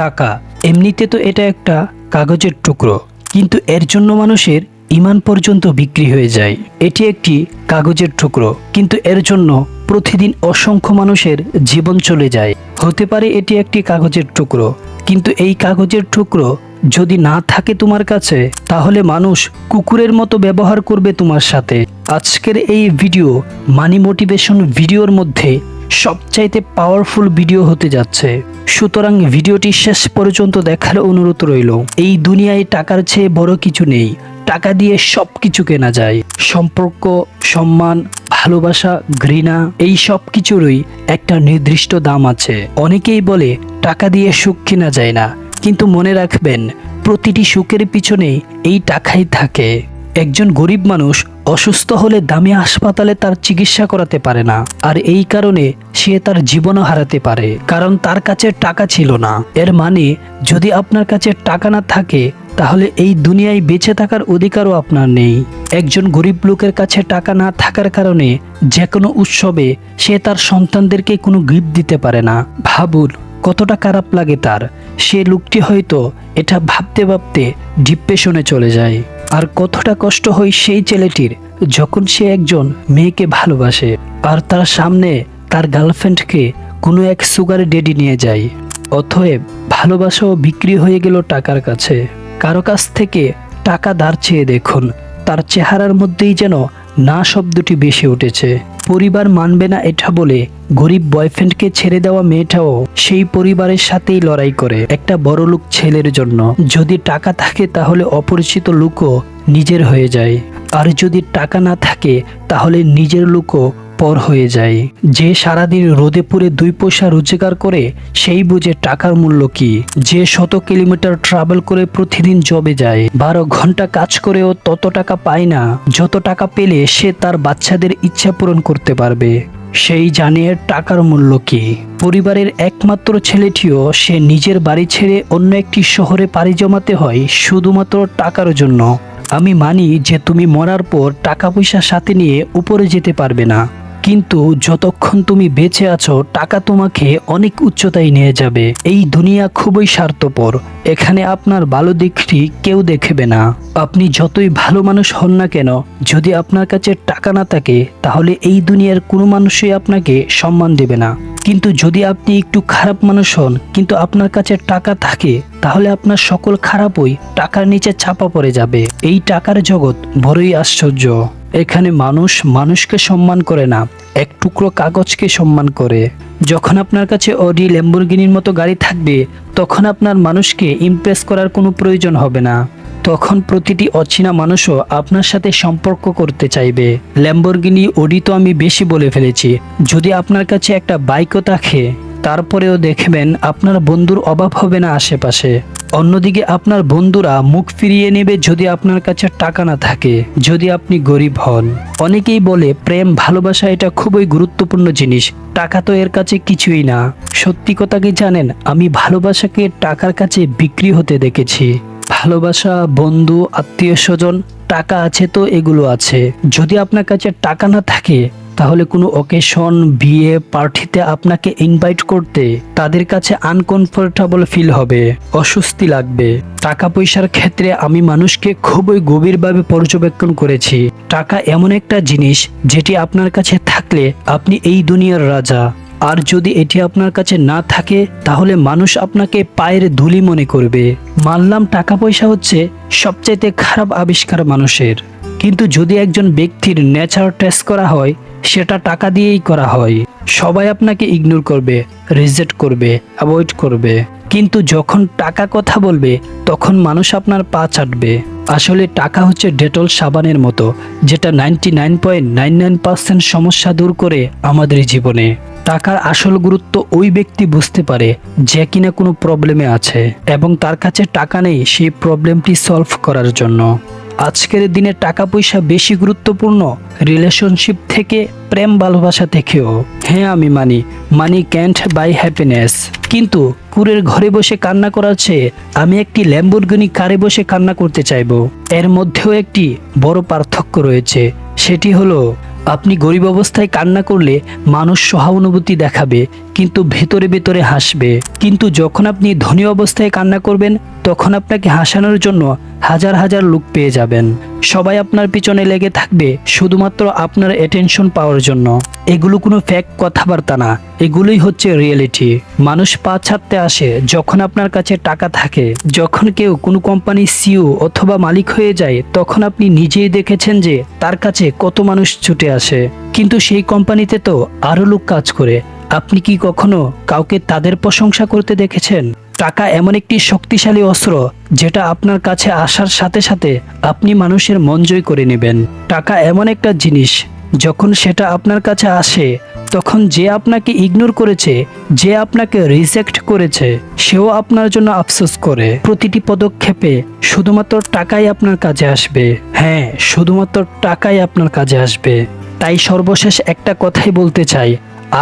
টাকা। এমনিতে তো এটা একটা কাগজের টুকরো, কিন্তু এর জন্য মানুষের ইমান পর্যন্ত বিক্রি হয়ে যায়। এটি একটি কাগজের টুকরো, কিন্তু এর জন্য প্রতিদিন অসংখ্য মানুষের জীবন চলে যায়। হতে পারে এটি একটি কাগজের টুকরো, কিন্তু এই কাগজের টুকরো যদি না থাকে তোমার কাছে, তাহলে মানুষ কুকুরের মতো ব্যবহার করবে তোমার সাথে। আজকের এই ভিডিও মানি মোটিভেশন ভিডিওর মধ্যে সবচাইতে পাওয়ারফুল ভিডিও হতে যাচ্ছে। সুতরাং ভিডিওটি শেষ পর্যন্ত দেখার অনুরোধ রইল। এই দুনিয়ায় টাকার চেয়ে বড় কিছু নেই। টাকা দিয়ে সব কিছু কেনা যায়। সম্পর্ক, সম্মান, ভালোবাসা, ঘৃণা, এই সব কিছুরই একটা নির্দিষ্ট দাম আছে। অনেকেই বলে, টাকা দিয়ে সুখ কেনা যায় না। কিন্তু মনে রাখবেন, প্রতিটি সুখের পিছনে এই টাকাই থাকে। একজন গরিব মানুষ অসুস্থ হলে দামি হাসপাতালে তার চিকিৎসা করাতে পারে না। আর এই কারণে সে তার জীবনও হারাতে পারে। কারণ তার কাছে টাকা ছিল না। এর মানে যদি আপনার কাছে টাকা না থাকে, তাহলে এই দুনিয়ায় বেঁচে থাকার অধিকারও আপনার নেই। একজন গরিব লোকের কাছে টাকা না থাকার কারণে যে কোনো উৎসবে সে তার সন্তানদেরকে কোনো গিফট দিতে পারে না। ভাবুন কতটা খারাপ লাগে তার। সে লোকটি হয়তো এটা ভাবতে ভাবতে ডিপ্রেশনে চলে যায়। আর কতটা কষ্ট হয় সেই ছেলেটির যখন সে একজন মেয়েকে ভালোবাসে আর তার সামনে তার গার্লফ্রেন্ডকে কোনো এক সুগার ডেডি নিয়ে যায়। অতএব ভালোবাসাও বিক্রি হয়ে গেল টাকার কাছে। কারও কাছ থেকে টাকা ধার চেয়ে দেখুন, তার চেহারার মধ্যেই যেন না শব্দটি বেশি উঠেছে। পরিবার মানবে না এটা বলে গরিব বয়ফ্রেন্ডকে ছেড়ে দেওয়া মেয়েটাও সেই পরিবারের সাথেই লড়াই করে একটা বড় লোক ছেলের জন্য। যদি টাকা থাকে তাহলে অপরিচিত লোকও নিজের হয়ে যায়। আর যদি টাকা না থাকে তাহলে নিজের লোকও পর হয়ে যায়। যে সারাদিন রোদে পুড়ে দুই পয়সা রোজগার করে, সেই বুঝে টাকার মূল্য কি? যে শত কিলোমিটার ট্রাভেল করে প্রতিদিন জবে যায়, বারো ঘণ্টা কাজ করেও তত টাকা পায় না। যত টাকা পেলে সে তার বাচ্চাদের ইচ্ছা পূরণ করতে পারবে। সেই জানে টাকার মূল্য কি। পরিবারের একমাত্র ছেলেটিও সে নিজের বাড়ি ছেড়ে অন্য একটি শহরে পাড়ি জমাতে হয় শুধুমাত্র টাকার জন্য। আমি মানি যে তুমি মরার পর টাকা পয়সা সাথে নিয়ে উপরে যেতে পারবে না। কিন্তু যতক্ষণ তুমি বেঁচে আছো, টাকা তোমাকে অনেক উচ্চতায় নিয়ে যাবে। এই দুনিয়া খুবই স্বার্থপর। এখানে আপনার ভালো দিকটি কেউ দেখবে না। আপনি যতই ভালো মানুষ হন না কেন, যদি আপনার কাছে টাকা না থাকে, তাহলে এই দুনিয়ার কোনো মানুষই আপনাকে সম্মান দেবে না। কিন্তু যদি আপনি একটু খারাপ মানুষ হন, কিন্তু আপনার কাছে টাকা থাকে, তাহলে আপনার সকল খারাপই টাকার নিচে ছাপা পড়ে যাবে। এই টাকার জগৎ বড়ই আশ্চর্য। এখানে মানুষ মানুষকে সম্মান করে না, এক টুকরো কাগজকে সম্মান করে। যখন আপনার কাছে অডি ল্যাম্বরগিনির মতো গাড়ি থাকবে, তখন আপনার মানুষকে ইমপ্রেস করার কোনো প্রয়োজন হবে না। তখন প্রতিটি অচেনা মানুষও আপনার সাথে সম্পর্ক করতে চাইবে। ল্যাম্বরগিনি অডি তো আমি বেশি বলে ফেলেছি, যদি আপনার কাছে একটা বাইকও থাকে। তারপরেও দেখবেন আপনার বন্ধুর অভাব হবে না আশেপাশে। অন্যদিকে আপনার বন্ধুরা মুখ ফিরিয়ে নেবে যদি আপনার কাছে টাকা না থাকে, যদি আপনি গরিব হন। অনেকেই বলে প্রেম, ভালোবাসা এটা খুবই গুরুত্বপূর্ণ জিনিস, টাকা তো এর কাছে কিছুই না। সত্যি কথা কি জানেন, আমি ভালোবাসাকে টাকার কাছে বিক্রি হতে দেখেছি। ভালোবাসা, বন্ধু আত্মীয় স্বজন টাকা আছে তো এগুলো আছে। যদি আপনার কাছে টাকা না থাকে তাহলে কোনো অকেশন বিয়ে, পার্টিতে আপনাকে ইনভাইট করতে তাদের কাছে আনকমফোর্টেবল ফিল হবে, অস্বস্তি লাগবে। টাকা পয়সার ক্ষেত্রে আমি মানুষকে খুবই গভীরভাবে পর্যবেক্ষণ করেছি। টাকা এমন একটা জিনিস যেটি আপনার কাছে থাকলে আপনি এই দুনিয়ার রাজা। আর যদি এটি আপনার কাছে না থাকে, তাহলে মানুষ আপনাকে পায়ের ধুলি মনে করবে। মানলাম টাকা পয়সা হচ্ছে সবচাইতে খারাপ আবিষ্কার মানুষের। কিন্তু যদি একজন ব্যক্তির নেচার টেস্ট করা হয়, সেটা টাকা দিয়েই করা হয়। সবাই আপনাকে ইগনোর করবে রিজেক্ট করবে অ্যাভয়েড করবে। কিন্তু যখন টাকা কথা বলবে, তখন মানুষ আপনার পা চাটবে। আসলে টাকা হচ্ছে ডেটল সাবানের মতো, যেটা নাইনটি সমস্যা দূর করে আমাদের জীবনে। টাকার আসল গুরুত্ব ওই ব্যক্তি বুঝতে পারে, যে কিনা কোনো প্রবলেমে আছে, এবং তার কাছে টাকা নেই সেই প্রবলেমটি সলভ করার জন্য। আজকের দিনে টাকা পয়সা বেশি গুরুত্বপূর্ণ রিলেশনশিপ থেকে প্রেম, ভালোবাসা থেকেও। হ্যাঁ আমি মানি। মানি ক্যান্ট বাই হ্যাপিনেস কিন্তু কুরের ঘরে বসে কান্না করার চেয়ে আমি একটি ল্যাম্বরগিনি কারে বসে কান্না করতে চাইব। এর মধ্যেও একটি বড় পার্থক্য রয়েছে। সেটি হলো, আপনি গরিব অবস্থায় কান্না করলে মানুষ সহানুভূতি দেখাবে, কিন্তু ভেতরে ভেতরে হাসবে। কিন্তু যখন আপনি ধনী অবস্থায় কান্না করবেন, তখন আপনাকে হাসানোর জন্য হাজার হাজার লোক পেয়ে যাবেন। সবাই আপনার পিছনে লেগে থাকবে, শুধুমাত্র আপনার অ্যাটেনশন পাওয়ার জন্য। এগুলো কোনো ফ্যাক কথাবার্তা না, এগুলোই হচ্ছে রিয়েলিটি মানুষ পা ছাড়তে আসে যখন আপনার কাছে টাকা থাকে। যখন কেউ কোনো কোম্পানির সিও অথবা মালিক হয়ে যায়, তখন আপনি নিজেই দেখেছেন যে তার কাছে কত মানুষ ছুটে আসে। কিন্তু সেই কোম্পানিতে তো আরও লোক কাজ করে। আপনি কি কখনো কাউকে তাদের প্রশংসা করতে দেখেছেন? টাকা এমন একটি শক্তিশালী অস্ত্র যেটা আপনার কাছে আসার সাথে সাথে আপনি মানুষের মন জয় করে নেবেন। টাকা এমন একটা জিনিস, যখন সেটা আপনার কাছে আসে, তখন যে আপনাকে ইগনোর করেছে, যে আপনাকে রিজেক্ট করেছে, সেও আপনার জন্য আফসোস করে। প্রতিটি পদক্ষেপে শুধুমাত্র টাকাই আপনার কাজে আসবে। হ্যাঁ শুধুমাত্র টাকাই আপনার কাজে আসবে। তাই সর্বশেষ একটা কথাই বলতে চাই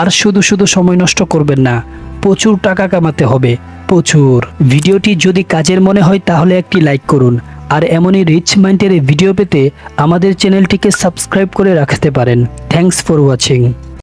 আর শুধু শুধু সময় নষ্ট করবেন না, প্রচুর টাকা কামাতে হবে, প্রচুর। ভিডিওটি যদি কাজের মনে হয় তাহলে একটি লাইক করুন, আর এমনই রিচ মাইন্ডের ভিডিও পেতে আমাদের চ্যানেলটিকে সাবস্ক্রাইব করে রাখতে পারেন। Thanks for watching